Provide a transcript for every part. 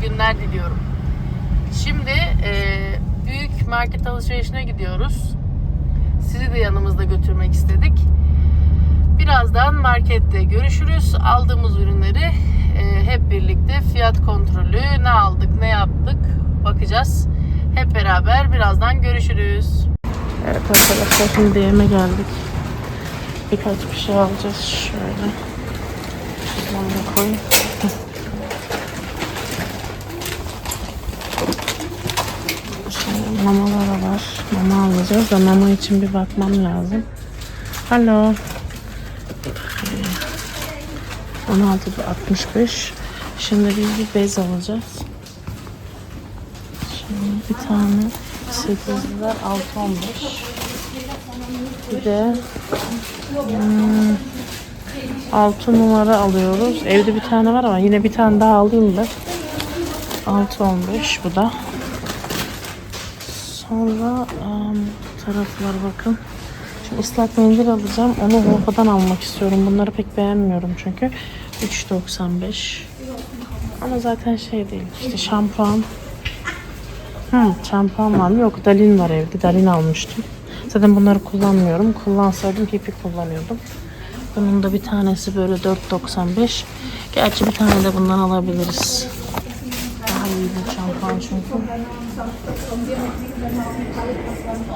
günler diliyorum. Şimdi e, büyük market alışverişine gidiyoruz. Sizi de yanımızda götürmek istedik. Birazdan markette görüşürüz. Aldığımız ürünleri e, hep birlikte fiyat kontrolü, ne aldık, ne yaptık bakacağız. Hep beraber birazdan görüşürüz. Evet arkadaşlar şimdi DM'e geldik. Birkaç bir şey alacağız. Şöyle. Şuradan da koyayım. Şimdi mamalara var. Mama alacağız da mama için bir bakmam lazım. Alo. 16.65 Şimdi biz bir bez alacağız. Şimdi bir tane 8'ler 6.15 Bir de hmm, 6 numara alıyoruz. Evde bir tane var ama yine bir tane daha alayım da. 6.15 bu da. Sonra um, taraflar bakın. Şimdi ıslak mendil alacağım. Onu Hoffa'dan almak istiyorum. Bunları pek beğenmiyorum çünkü. 3.95 Ama zaten şey değil. İşte şampuan. Hı, şampuan var mı? Yok. Dalin var evde. Dalin almıştım. Zaten bunları kullanmıyorum. Kullansaydım pipi kullanıyordum. Bunun da bir tanesi böyle 4.95 Gerçi bir tane de bundan alabiliriz. Şampuan çünkü.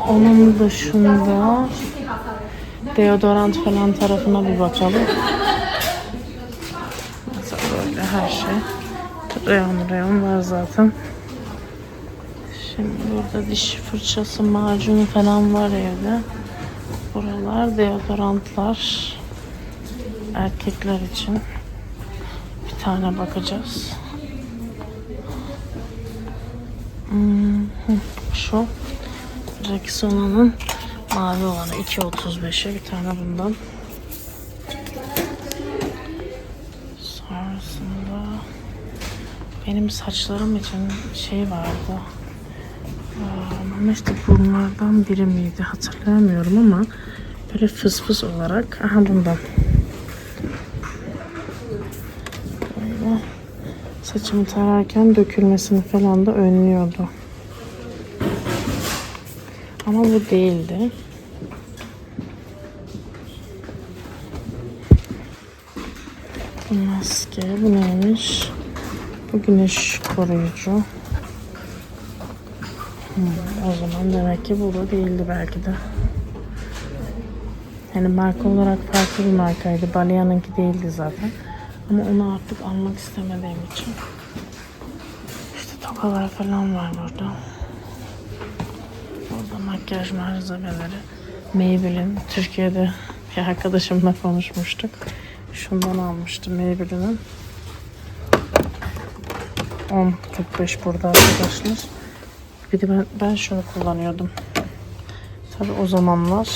Onun dışında deodorant falan tarafına bir bakalım. Mesela böyle her şey. Reyon reyon var zaten. Şimdi burada diş fırçası, macunu falan var evde. Buralar deodorantlar. Erkekler için. Bir tane bakacağız. Hmm, hı, şu Rexona'nın mavi olanı 2.35'e bir tane bundan. Sonrasında benim saçlarım için şey vardı. Ama işte bunlardan biri miydi hatırlayamıyorum ama böyle fıs fıs olarak aha bundan. Saçımı tararken dökülmesini falan da önlüyordu. Ama bu değildi. Bu maske. Bu neymiş? Bu güneş koruyucu. Hmm, o zaman demek ki bu da değildi belki de. Yani marka olarak farklı bir markaydı. Balea'nınki değildi zaten. Ama onu artık almak istemediğim için. İşte tokalar falan var burada. Burada makyaj malzemeleri. Maybelline. Türkiye'de bir arkadaşımla konuşmuştuk. Şundan almıştım Maybelline'in. 10.45 burada arkadaşlar. Bir de ben, ben şunu kullanıyordum. Tabi o zamanlar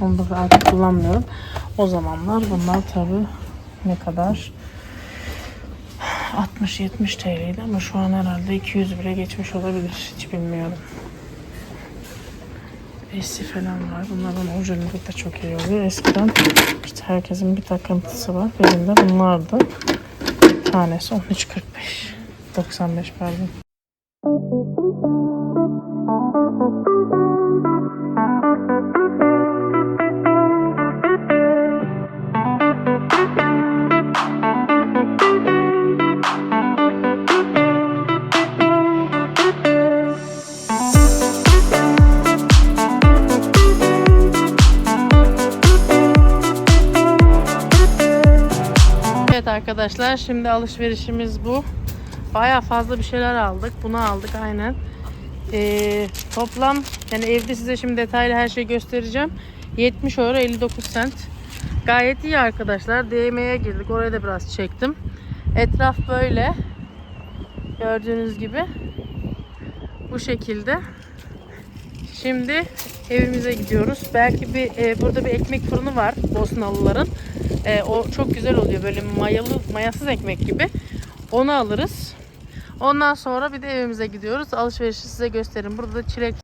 da artık kullanmıyorum. O zamanlar bunlar tabi ne kadar 60-70 TL'ydi ama şu an herhalde 200 bile geçmiş olabilir. Hiç bilmiyorum. Esi falan var. Bunlardan orijinali de çok iyi oluyor. Eskiden işte herkesin bir takıntısı var. Benim de bunlardı. Bir tanesi 13.45. 95 pardon. Evet arkadaşlar şimdi alışverişimiz bu. Baya fazla bir şeyler aldık. Bunu aldık aynen. Ee, toplam yani evde size şimdi detaylı her şeyi göstereceğim. 70 euro 59 cent. Gayet iyi arkadaşlar. DM'ye girdik. Oraya da biraz çektim. Etraf böyle. Gördüğünüz gibi. Bu şekilde. Şimdi evimize gidiyoruz. Belki bir e, burada bir ekmek fırını var Bosnalıların. E, o çok güzel oluyor böyle mayalı mayasız ekmek gibi. Onu alırız. Ondan sonra bir de evimize gidiyoruz. Alışverişi size gösteririm. Burada da çilek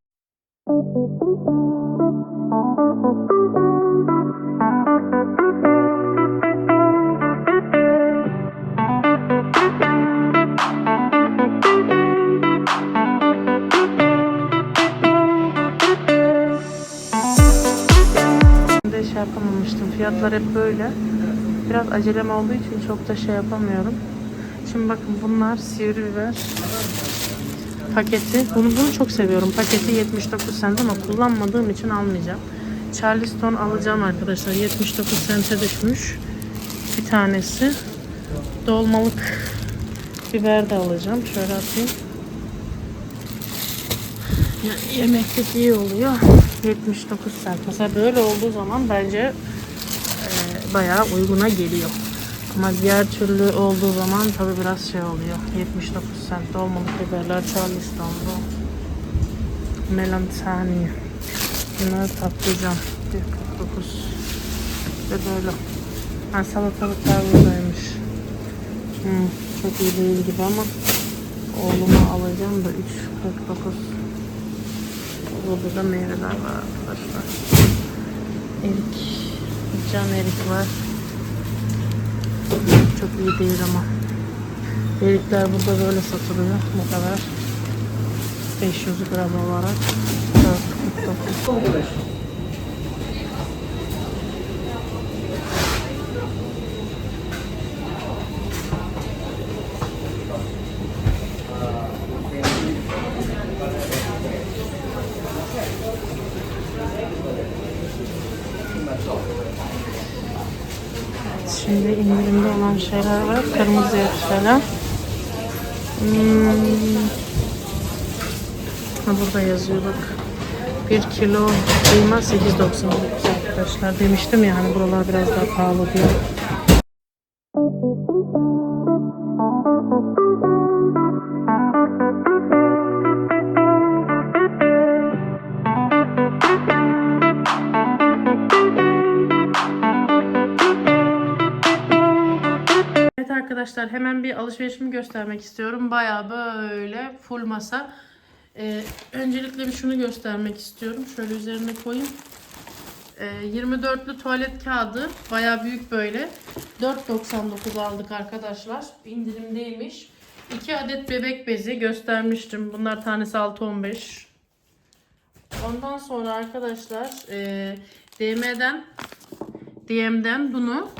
Fiyatlar hep böyle. Biraz acelem olduğu için çok da şey yapamıyorum. Şimdi bakın bunlar sivri biber paketi. Bunu, bunu çok seviyorum. Paketi 79 cent ama kullanmadığım için almayacağım. Charleston alacağım arkadaşlar. 79 cent'e düşmüş. Bir tanesi. Dolmalık biber de alacağım. Şöyle atayım. Ya, yemeklik iyi oluyor. 79 cent. Mesela böyle olduğu zaman bence e, bayağı uyguna geliyor. Ama diğer türlü olduğu zaman tabi biraz şey oluyor. 79 cent dolmalık biberler Charleston'da. Melantani. Bunları tatlayacağım. 149. Ve böyle. Ha, salatalıklar buradaymış. Hmm, çok iyi değil gibi ama oğluma alacağım da 3.49. Burada da meyveler var arkadaşlar. Erik. Can erik var. Çok iyi değil ama. Erikler burada böyle satılıyor. Bu kadar. 500 gram olarak. 4.49. Şimdi indirimde olan şeyler var. Kırmızı falan. Hmm. Burada yazıyor bak. 1 kilo kıyma 8.99 arkadaşlar. Demiştim ya hani buralar biraz daha pahalı diye. Arkadaşlar hemen bir alışverişimi göstermek istiyorum. Baya böyle full masa. Ee, öncelikle bir şunu göstermek istiyorum. Şöyle üzerine koyayım. Ee, 24'lü tuvalet kağıdı. Baya büyük böyle. 4.99 aldık arkadaşlar. İndirimdeymiş. 2 adet bebek bezi göstermiştim. Bunlar tanesi 6.15. Ondan sonra arkadaşlar e, DM'den DM'den bunu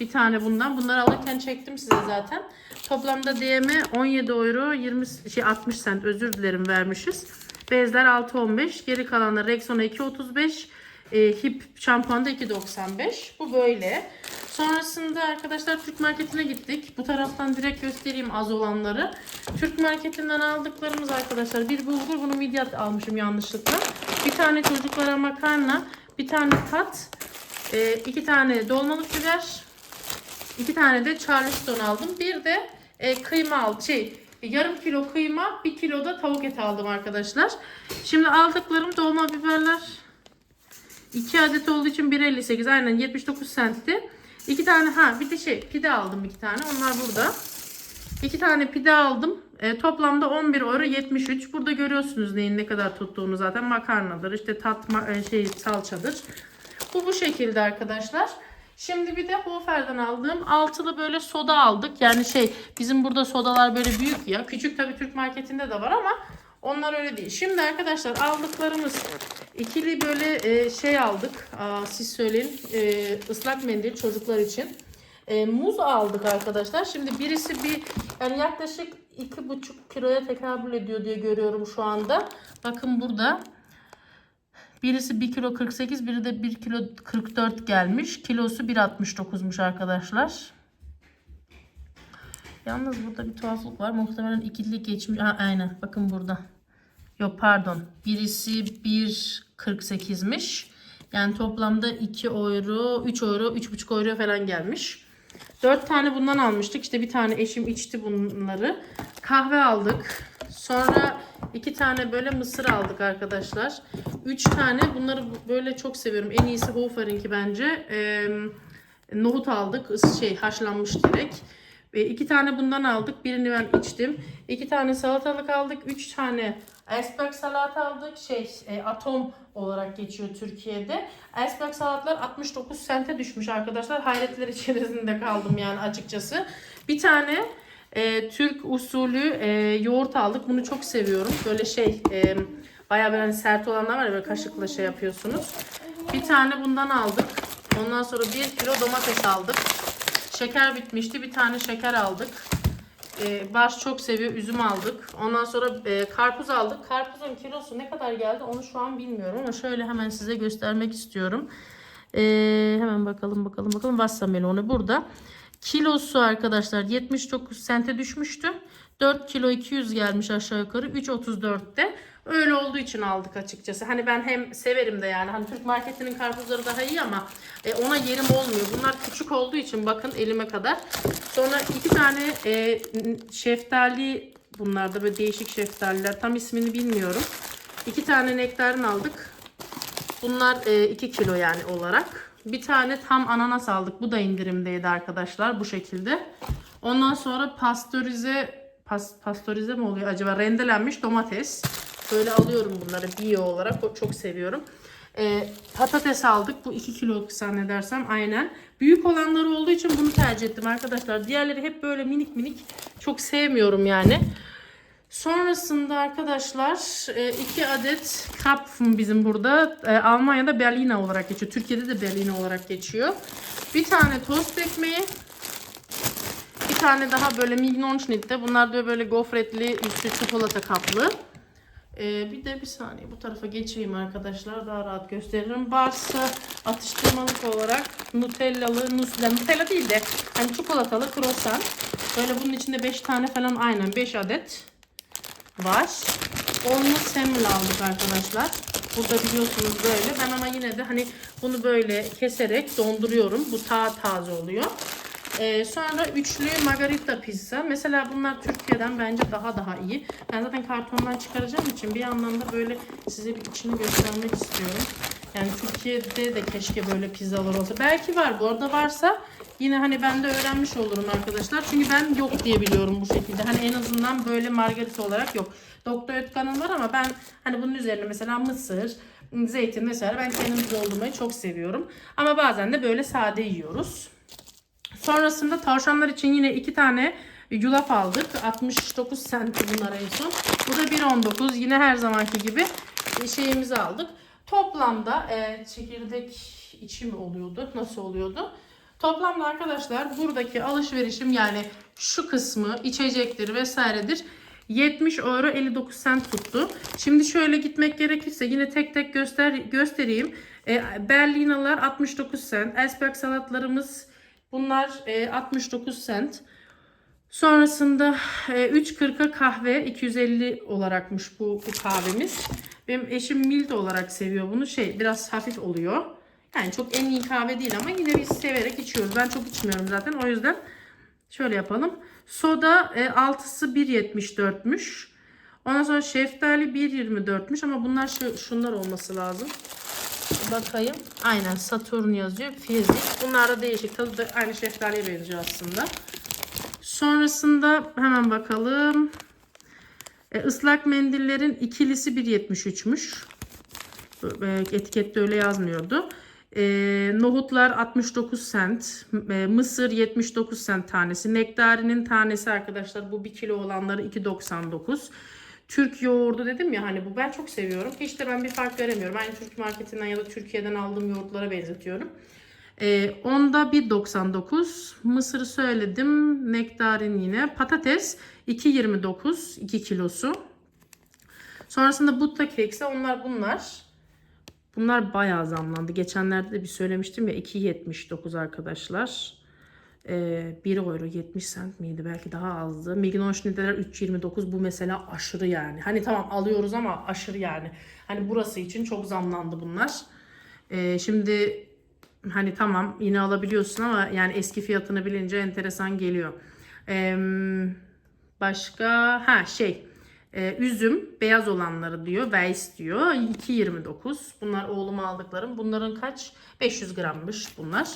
bir tane bundan. Bunları alırken çektim size zaten. Toplamda DM 17 euro 20 şey 60 cent özür dilerim vermişiz. Bezler 6.15. Geri kalanlar Rexona 2.35. E, hip şampuan da 2.95. Bu böyle. Sonrasında arkadaşlar Türk marketine gittik. Bu taraftan direkt göstereyim az olanları. Türk marketinden aldıklarımız arkadaşlar bir bulgur bunu midyat almışım yanlışlıkla. Bir tane çocuklara makarna, bir tane tat, e, iki tane dolmalık biber, İki tane de Charleston aldım. Bir de e, kıyma aldım. Şey yarım kilo kıyma, bir kilo da tavuk eti aldım arkadaşlar. Şimdi aldıklarım dolma biberler. 2 adet olduğu için 1.58 aynen 79 centti. İki tane ha bir de şey pide aldım iki tane. Onlar burada. İki tane pide aldım. E, toplamda 11 euro 73. Burada görüyorsunuz neyin ne kadar tuttuğunu zaten makarnadır. işte tatma e, şey salçadır. Bu bu şekilde arkadaşlar. Şimdi bir de Hofer'den aldığım altılı böyle soda aldık. Yani şey bizim burada sodalar böyle büyük ya. Küçük tabii Türk marketinde de var ama onlar öyle değil. Şimdi arkadaşlar aldıklarımız ikili böyle e, şey aldık. Aa, siz söyleyin. E, ıslak mendil çocuklar için. E, muz aldık arkadaşlar. Şimdi birisi bir yani yaklaşık iki buçuk kiloya tekabül ediyor diye görüyorum şu anda. Bakın burada. Birisi 1 kilo 48, biri de 1 kilo 44 gelmiş. Kilosu 1.69'muş arkadaşlar. Yalnız burada bir tuhaflık var. Muhtemelen ikili geçmiş. Ha, aynen. Bakın burada. Yok pardon. Birisi 1.48'miş. Yani toplamda 2 euro, 3 euro, 3,5 euro falan gelmiş. 4 tane bundan almıştık. İşte bir tane eşim içti bunları. Kahve aldık. Sonra iki tane böyle mısır aldık arkadaşlar. Üç tane bunları böyle çok seviyorum. En iyisi Hofer'inki bence. Ee, nohut aldık. Şey haşlanmış direkt. Ve iki tane bundan aldık. Birini ben içtim. İki tane salatalık aldık. Üç tane iceberg salat aldık. Şey e, atom olarak geçiyor Türkiye'de. Iceberg salatlar 69 sente düşmüş arkadaşlar. Hayretler içerisinde kaldım yani açıkçası. Bir tane e, Türk usulü e, yoğurt aldık. Bunu çok seviyorum. Böyle şey e, bayağı böyle hani sert olanlar var ya böyle kaşıkla şey yapıyorsunuz. Bir tane bundan aldık. Ondan sonra 1 kilo domates aldık. Şeker bitmişti. Bir tane şeker aldık. Ee, Baş çok seviyor. Üzüm aldık. Ondan sonra e, karpuz aldık. Karpuzun kilosu ne kadar geldi onu şu an bilmiyorum ama şöyle hemen size göstermek istiyorum. Ee, hemen bakalım bakalım bakalım. Vassa melonu burada. Kilosu arkadaşlar 79 sente düşmüştü. 4 kilo 200 gelmiş aşağı yukarı. 3.34'te. Öyle olduğu için aldık açıkçası. Hani ben hem severim de yani. Hani Türk marketinin karpuzları daha iyi ama e, ona yerim olmuyor. Bunlar küçük olduğu için bakın elime kadar. Sonra iki tane e, şeftali bunlar da böyle değişik şeftaliler. Tam ismini bilmiyorum. İki tane nektarin aldık. Bunlar 2 kilo yani olarak. Bir tane tam ananas aldık. Bu da indirimdeydi arkadaşlar bu şekilde. Ondan sonra pastörize pas, pastörize mi oluyor acaba? Rendelenmiş domates. Böyle alıyorum bunları bio olarak. Çok seviyorum. Ee, patates aldık. Bu 2 kilo zannedersem aynen. Büyük olanları olduğu için bunu tercih ettim arkadaşlar. Diğerleri hep böyle minik minik. Çok sevmiyorum yani. Sonrasında arkadaşlar e, iki adet Krapfen bizim burada. E, Almanya'da Berliner olarak geçiyor. Türkiye'de de Berliner olarak geçiyor. Bir tane tost ekmeği. Bir tane daha böyle Mignonschnitte. Bunlar da böyle gofretli üstü çikolata kaplı. E, bir de bir saniye bu tarafa geçeyim arkadaşlar. Daha rahat gösteririm. Varsa atıştırmalık olarak Nutellalı, Nutella, Nutella değil de hani çikolatalı croissant. Böyle bunun içinde 5 tane falan aynen 5 adet var. Onlu semmel aldık arkadaşlar. Burada biliyorsunuz böyle. Ben ama yine de hani bunu böyle keserek donduruyorum. Bu ta taze oluyor. Ee, sonra üçlü margarita pizza. Mesela bunlar Türkiye'den bence daha daha iyi. Ben zaten kartondan çıkaracağım için bir yandan da böyle size bir içini göstermek istiyorum. Yani Türkiye'de de keşke böyle pizzalar olsa. Belki var bu arada varsa yine hani ben de öğrenmiş olurum arkadaşlar. Çünkü ben yok diye biliyorum bu şekilde. Hani en azından böyle margarita olarak yok. Doktor Ötkan'ın var ama ben hani bunun üzerine mesela mısır, zeytin vesaire ben kendim doldurmayı çok seviyorum. Ama bazen de böyle sade yiyoruz. Sonrasında tavşanlar için yine iki tane yulaf aldık. 69 sent bunlar en son. Bu da 1.19. Yine her zamanki gibi şeyimizi aldık. Toplamda e, çekirdek içi mi oluyordu? Nasıl oluyordu? Toplamda arkadaşlar buradaki alışverişim yani şu kısmı içecektir vesairedir. 70 euro 59 sent tuttu. Şimdi şöyle gitmek gerekirse yine tek tek göster göstereyim. E, Berlinalar 69 sent. Esberg salatlarımız bunlar e, 69 sent. Sonrasında e, 3.40'a kahve 250 olarakmış bu, bu kahvemiz. Benim eşim mild olarak seviyor bunu. Şey biraz hafif oluyor. Yani çok en iyi kahve değil ama yine biz severek içiyoruz. Ben çok içmiyorum zaten. O yüzden şöyle yapalım. Soda e, 6'sı 1.74'müş. Ondan sonra şeftali 1.24'müş ama bunlar şu, şunlar olması lazım. Bakayım. Aynen Saturn yazıyor. Fizik. Bunlar da değişik. Tadı da aynı şeftaliye benziyor aslında. Sonrasında hemen bakalım. E, ıslak mendillerin ikilisi 1.73'müş. E, etikette öyle yazmıyordu. E, nohutlar 69 sent. E, mısır 79 sent tanesi. Nektarinin tanesi arkadaşlar bu 1 kilo olanları 2.99. Türk yoğurdu dedim ya hani bu ben çok seviyorum. Hiç de ben bir fark göremiyorum. Aynı Türk marketinden ya da Türkiye'den aldığım yoğurtlara benzetiyorum. Ee, onda 1.99. Mısırı söyledim. Nektarin yine. Patates 2.29. 2 kilosu. Sonrasında Butta Cakes'e onlar bunlar. Bunlar bayağı zamlandı. Geçenlerde de bir söylemiştim ya 2.79 arkadaşlar. Ee, 1 euro 70 cent miydi? Belki daha azdı. Mignon Schneider'ler 3.29 bu mesela aşırı yani. Hani tamam alıyoruz ama aşırı yani. Hani burası için çok zamlandı bunlar. Ee, şimdi hani tamam yine alabiliyorsun ama yani eski fiyatını bilince enteresan geliyor. Ee, başka ha şey e, üzüm beyaz olanları diyor Weiss diyor 2.29 bunlar oğluma aldıklarım bunların kaç 500 grammış bunlar.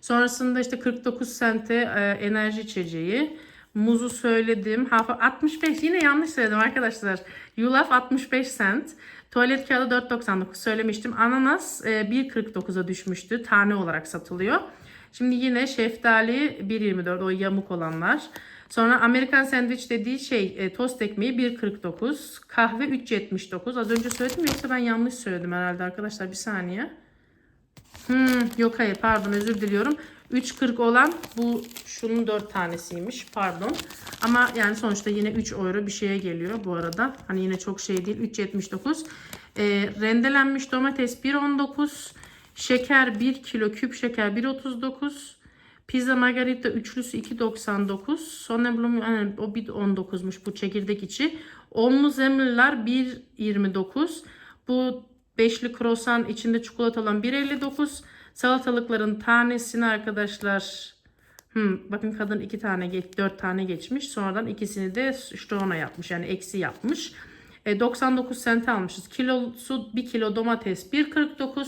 Sonrasında işte 49 sente e, enerji içeceği. Muzu söyledim. Hafa 65 yine yanlış söyledim arkadaşlar. Yulaf 65 sent. Tuvalet kağıdı 4.99 söylemiştim. Ananas e, 1.49'a düşmüştü. Tane olarak satılıyor. Şimdi yine şeftali 1.24 o yamuk olanlar. Sonra Amerikan sandviç dediği şey e, tost ekmeği 1.49. Kahve 3.79. Az önce söyledim yoksa ben yanlış söyledim herhalde arkadaşlar bir saniye. Hmm, yok hayır pardon özür diliyorum. 3.40 olan bu şunun 4 tanesiymiş pardon. Ama yani sonuçta yine 3 euro bir şeye geliyor bu arada. Hani yine çok şey değil 3.79. Ee, rendelenmiş domates 1.19. Şeker 1 kilo küp şeker 1.39. Pizza margarita üçlüsü 2.99. Sonneblum yani o 1.19'muş bu çekirdek içi. Onlu zemliler 1.29. Bu beşli krosan içinde çikolata olan 1.59. Salatalıkların tanesini arkadaşlar Hmm, bakın kadın iki tane dört tane geçmiş. Sonradan ikisini de strona yapmış. Yani eksi yapmış. E, 99 sent almışız. Kilosu 1 kilo domates 1.49.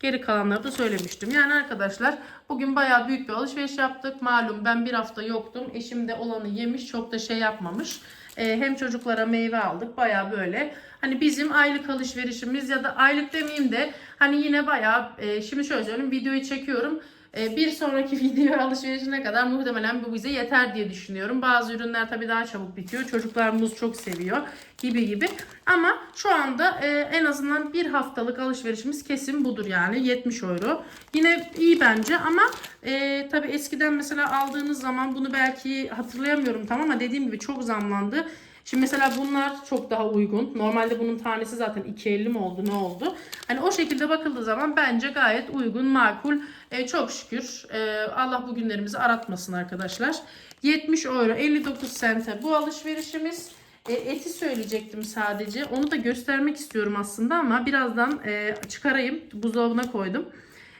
Geri kalanları da söylemiştim. Yani arkadaşlar bugün bayağı büyük bir alışveriş yaptık. Malum ben bir hafta yoktum. Eşim de olanı yemiş. Çok da şey yapmamış. E, hem çocuklara meyve aldık. Bayağı böyle. Hani bizim aylık alışverişimiz ya da aylık demeyeyim de hani yine bayağı e, şimdi şöyle söyleyeyim videoyu çekiyorum. E, bir sonraki video alışverişine kadar muhtemelen bu bize yeter diye düşünüyorum. Bazı ürünler tabii daha çabuk bitiyor. Çocuklar muz çok seviyor gibi gibi. Ama şu anda e, en azından bir haftalık alışverişimiz kesin budur yani 70 euro. Yine iyi bence ama e, tabii eskiden mesela aldığınız zaman bunu belki hatırlayamıyorum tamam ama dediğim gibi çok zamlandı. Şimdi mesela bunlar çok daha uygun. Normalde bunun tanesi zaten 2.50 mi oldu ne oldu? Hani o şekilde bakıldığı zaman bence gayet uygun, makul. E, çok şükür e, Allah bu günlerimizi aratmasın arkadaşlar. 70 euro 59 sente bu alışverişimiz. E, eti söyleyecektim sadece. Onu da göstermek istiyorum aslında ama birazdan e, çıkarayım. Buzdolabına koydum.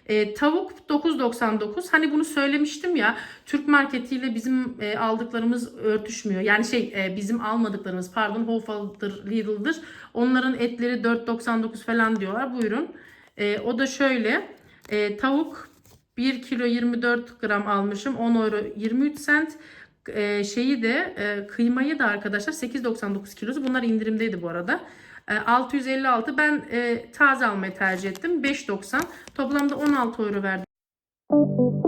E, tavuk 9.99. Hani bunu söylemiştim ya. Türk marketiyle bizim e, aldıklarımız örtüşmüyor. Yani şey e, bizim almadıklarımız pardon Hofal'dır, Lidl'dır. Onların etleri 4.99 falan diyorlar. Buyurun. E, o da şöyle. E, tavuk 1 kilo 24 gram almışım. 10 euro 23 cent. E, şeyi de e, kıymayı da arkadaşlar 8.99 kilosu. Bunlar indirimdeydi bu arada. Ee, 656 ben e, taze almayı tercih ettim. 5.90 toplamda 16 euro verdim. Müzik